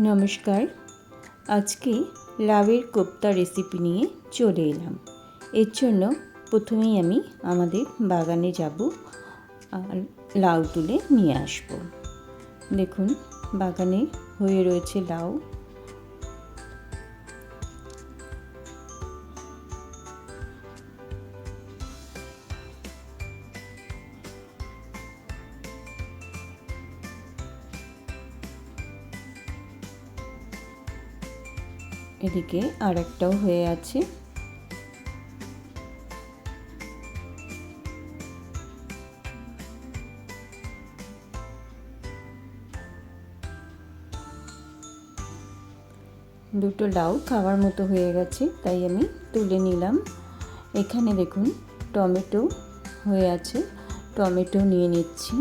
নমস্কার। আজকে লাভের কোপ্তা রেসিপি নিয়ে চলে এলাম। এর জন্য প্রথমেই আমি আমাদের বাগানে যাব আর লাউ তুলে নিয়ে আসব। দেখুন, বাগানে হয়ে রয়েছে লাউ। এদিকে আর একটাও হয়ে আছে। দুটো লাউ খাওয়ার মতো হয়ে গেছে, তাই আমি তুলে নিলাম। এখানে দেখুন টমেটো হয়ে আছে, টমেটো নিয়ে নিচ্ছি।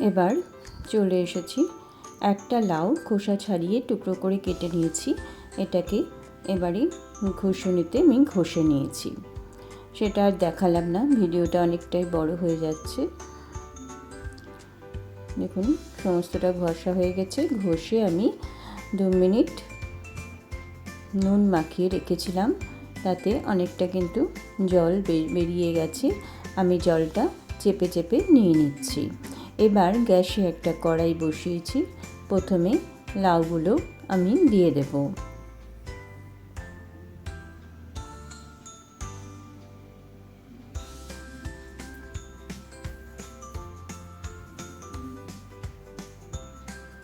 এবার চলে এসেছি। একটা লাউ খোসা ছাড়িয়ে টুকরো করে কেটে নিয়েছি। এটাকে এবারে ঘষুনিতে আমি ঘষে নিয়েছি। সেটা আর দেখালাম না, ভিডিওটা অনেকটাই বড় হয়ে যাচ্ছে। দেখুন, সমস্তটা ঘষা হয়ে গেছে। ঘষে আমি দু মিনিট নুন মাখিয়ে রেখেছিলাম। তাতে অনেকটা কিন্তু জল বেরিয়ে গেছে। আমি জলটা চেপে চেপে নিয়ে নিচ্ছি। এবার গ্যাসে একটা কড়াই বসিয়েছি। প্রথমে লাউগুলো আমি দিয়ে দেব।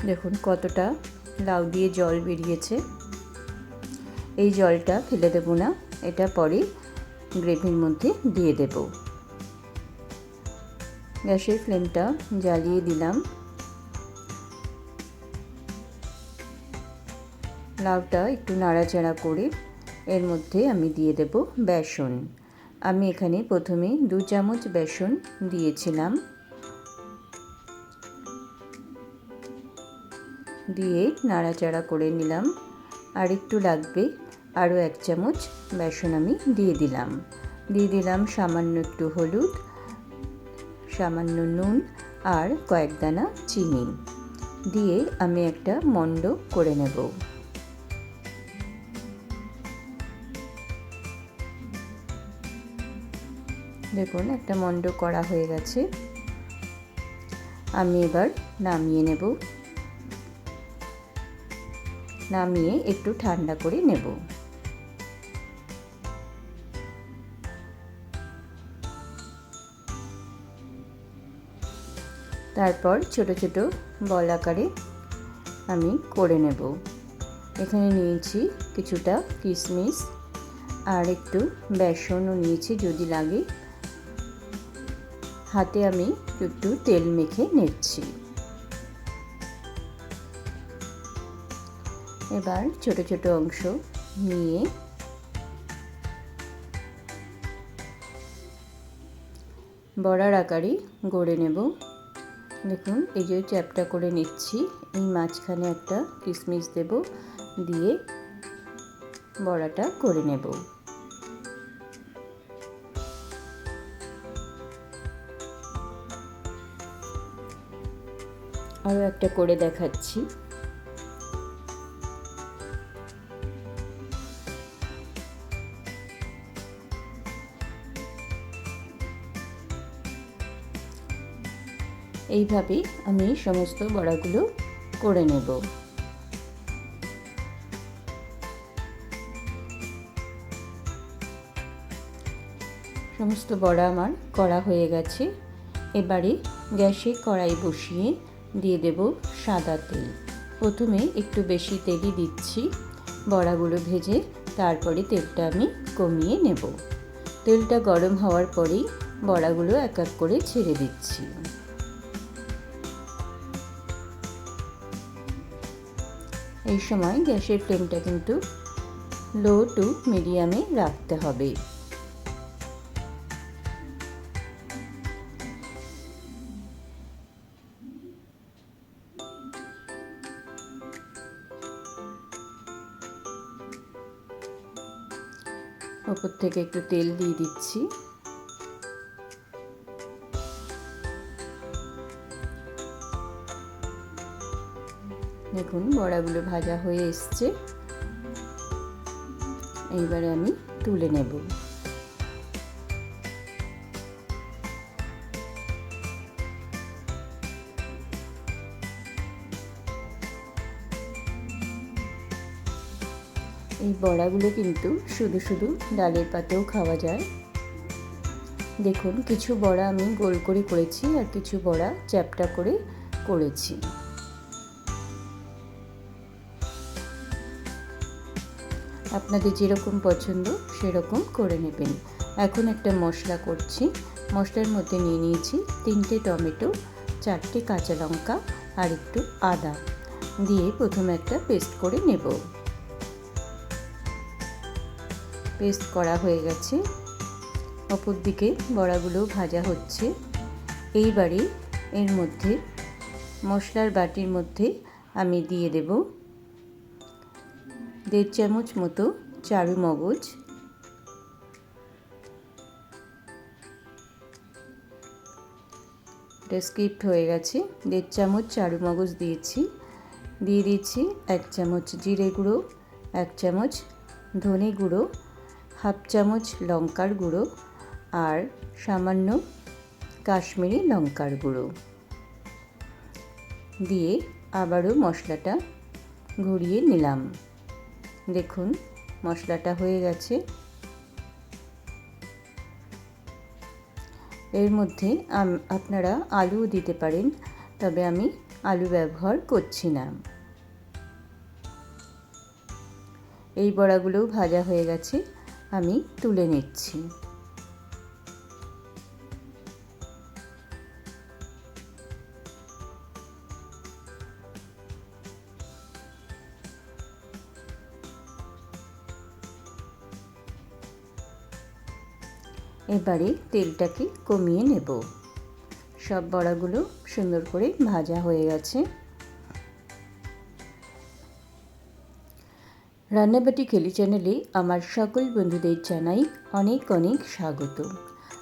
দেখুন কতটা লাউ দিয়ে জল বেরিয়েছে। এই জলটা ফেলে দেবো না, এটা পরে গ্রেভির মধ্যে দিয়ে দেবো। গ্যাসের ফ্লেমটা জ্বালিয়ে দিলাম। লাউটা একটু নাড়াচাড়া করে এর মধ্যে আমি দিয়ে দেব বেসন। আমি এখানে প্রথমে দু চামচ বেসন দিয়েছিলাম। দিয়ে নাড়াচাড়া করে নিলাম। আর একটু লাগবে আরও এক চামচ বেসন আমি দিয়ে দিলাম। দিয়ে দিলাম সামান্য একটু হলুদ সামান্য নুন আর কয়েক দানা চিনি। দিয়ে আমি একটা মন্ড করে নেব। দেখুন, একটা মন্ড করা হয়ে গেছে। আমি এবার নামিয়ে নেব। নামিয়ে একটু ঠান্ডা করে নেব। তারপর ছোট ছোট বল আকারে আমি করে নেব। এখানে নিয়েছি কিছুটা কিশমিশ আর একটু বেসনও নিয়েছি যদি লাগে। হাতে আমি একটু তেল মেখে নিচ্ছি। এবার ছোট ছোট অংশ নিয়ে বড়ার আকারে গড়ে নেব। দেখুন, এই যে চ্যাপটা করে নিচ্ছি। এই মাঝখানে একটা কিশমিশ দেব, দিয়ে বড়াটা করে নেব। আরও একটা করে দেখাচ্ছি। এইভাবেই আমি সমস্ত বড়াগুলো করে নেব। সমস্ত বড়া আমার করা হয়ে গেছে। এবারে গ্যাসে কড়াই বসিয়ে দিয়ে দেব সাদা তেল। প্রথমে একটু বেশি তেলই দিচ্ছি। বড়াগুলো ভেজে তারপরে তেলটা আমি কমিয়ে নেব। তেলটা গরম হওয়ার পরেই বড়াগুলো এক এক করে ছেড়ে দিচ্ছি। এই সময় গ্যাসের ফ্লেমটা কিন্তু লো টু মিডিয়ামে রাখতে হবে। ওপর থেকে একটু তেল দিয়ে দিচ্ছি। দেখুন, বড়াগুলো ভাজা হয়ে এসছে। এইবারে আমি তুলে নেব। এই বড়াগুলো কিন্তু শুধু শুধু ডালের পাতেও খাওয়া যায়। দেখুন, কিছু বড়া আমি গোল করে করেছি আর কিছু বড়া চ্যাপটা করে করেছি। আপনাদের যেরকম পছন্দ, সেরকম করে নেবেন। এখন একটা মশলা করছি। মশলার মধ্যে নিয়ে নিয়েছি তিনটে টমেটো, চারটে কাঁচা লঙ্কা আর একটু আদা। দিয়ে প্রথমে একটা পেস্ট করে নেব। পেস্ট করা হয়ে গেছে। অপর দিকে বড়াগুলো ভাজা হচ্ছে। এইবারে এর মধ্যে মশলার বাটির মধ্যে আমি দিয়ে দেব দেড় চামচ মতো চারু মগজ, এটা স্কিপ্ট হয়ে গেছে, দেড় চামচ চারু মগজ দিয়েছি, দিয়ে দিচ্ছি এক চামচ জিরে গুঁড়ো, এক চামচ ধনে গুঁড়ো, হাফ চামচ লঙ্কার গুঁড়ো আর সামান্য কাশ্মীরি লঙ্কার গুঁড়ো। দিয়ে আবারও মশলাটা ঘুরিয়ে নিলাম। দেখুন, মশলাটা হয়ে গেছে। এর মধ্যে আপনারা আলুও দিতে পারেন, তবে আমি আলু ব্যবহার করছি না। এই বড়াগুলোও ভাজা হয়ে গেছে, আমি তুলে নিচ্ছি। এবারে তেলটাকে কমিয়ে নেব। সব বড়াগুলো সুন্দর করে ভাজা হয়ে গেছে। রান্নাবাটি খেলি চ্যানেলে আমার সকল বন্ধুদের জানাই অনেক অনেক স্বাগত।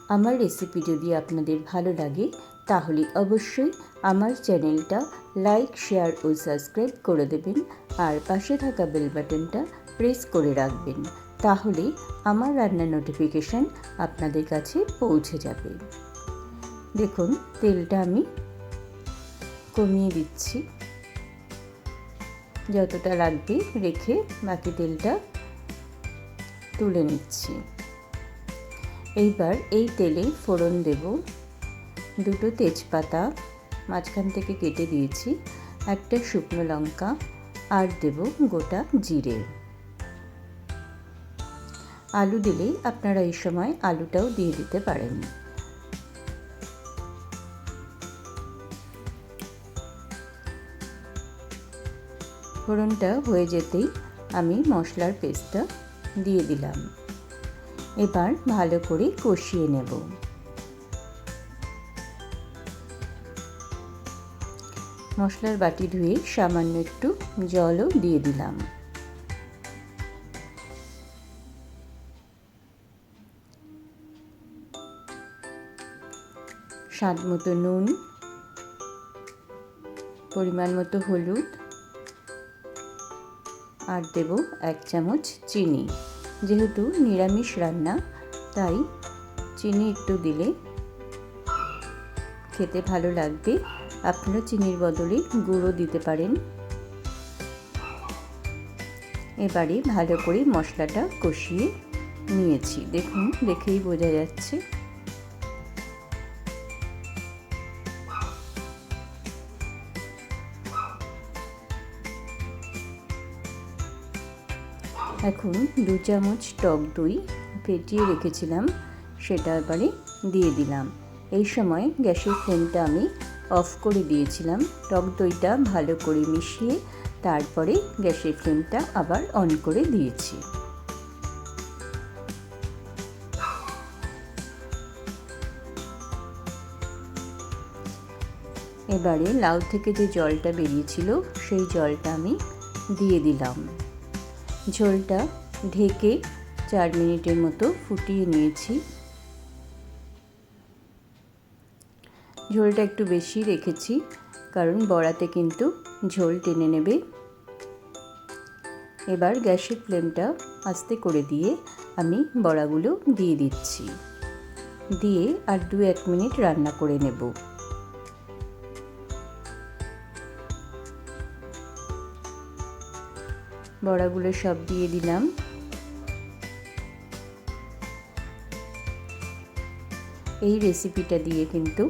আমার রেসিপি যদি আপনাদের ভালো লাগে, তাহলে অবশ্যই আমার চ্যানেলটা লাইক শেয়ার ও সাবস্ক্রাইব করে দেবেন আর পাশে থাকা বেল বাটনটা প্রেস করে রাখবেন। তাহলে আমার রান্নার নোটিফিকেশান আপনাদের কাছে পৌঁছে যাবে। দেখুন, তেলটা আমি কমিয়ে দিচ্ছি। যতটা লাগবে রেখে বাকি তেলটা তুলে নিচ্ছি। এইবার এই তেলে ফোড়ন দেব। দুটো তেজপাতা মাঝখান থেকে কেটে দিয়েছি। একটা শুকনো লঙ্কা আর দেব গোটা জিরে। আলু দিলেই আপনারা এই সময় আলুটাও দিয়ে দিতে পারেন। ফোড়নটা হয়ে যেতেই আমি মশলার পেস্টটা দিয়ে দিলাম। এবার ভালো করে কষিয়ে নেব। মশলার বাটি ধুয়ে সামান্য একটু জলও দিয়ে দিলাম। স্বাদ মতো নুন, পরিমাণ মতো হলুদ, আর দেব এক চামচ চিনি। যেহেতু নিরামিষ রান্না, তাই চিনি একটু দিলে খেতে ভালো লাগবে। আপনারা চিনির বদলে গুঁড়ো দিতে পারেন। এবারে ভালো করে মশলাটা কষিয়ে নিয়েছি। দেখুন, দেখেই বোঝা যাচ্ছে। এখন দু চামচ টক দই ফেটিয়ে রেখেছিলাম, সেটা এবারে দিয়ে দিলাম। এই সময় গ্যাসের ফ্লেমটা আমি অফ করে দিয়েছিলাম। টক দইটা ভালো করে মিশিয়ে তারপরে গ্যাসের ফ্লেমটা আবার অন করে দিয়েছি। এবারে লাউ থেকে যে জলটা বেরিয়েছিল, সেই জলটা আমি দিয়ে দিলাম। ঝোলটা ঢেকে চার মিনিটের মতো ফুটিয়ে নিয়েছি। ঝোলটা একটু বেশি রেখেছি, কারণ বড়াতে কিন্তু ঝোল টেনে নেবে। এবার গ্যাসের ফ্লেমটা আস্তে করে দিয়ে আমি বড়াগুলো দিয়ে দিচ্ছি। দিয়ে আর দু এক মিনিট রান্না করে নেব। বড়াগুলো সব দিয়ে দিলাম। এই রেসিপিটা দিয়ে কিন্তু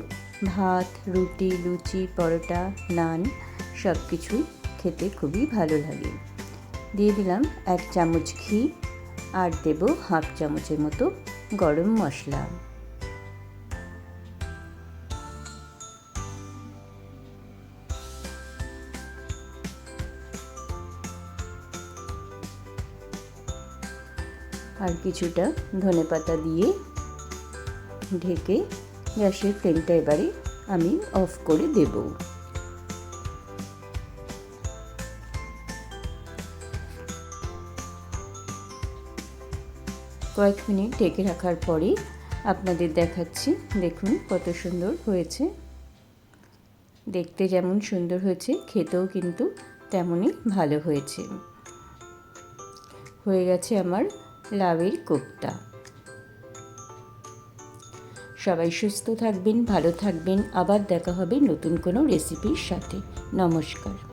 ভাত, রুটি, লুচি, পরোটা, নান সব কিছুই খেতে খুবই ভালো লাগে। দিয়ে দিলাম এক চামচ ঘি আর দেব হাফ চামচের মতো গরম মশলা। আর কিছুটা ধনে পাতা দিয়ে ঢেকে গ্যাসের ফ্লেমটা এবারে আমি অফ করে দেব। কয়েক মিনিট ঢেকে রাখার পরে আপনাদের দেখাচ্ছি, দেখুন কত সুন্দর হয়েছে। দেখতে যেমন সুন্দর হয়েছে, খেতেও কিন্তু তেমনই ভালো হয়েছে। হয়ে গেছে আমার লাউয়ের কোপ্তা। সবাই সুস্থ থাকবেন, ভালো থাকবেন। আবার দেখা হবে নতুন কোনো রেসিপির সাথে। নমস্কার।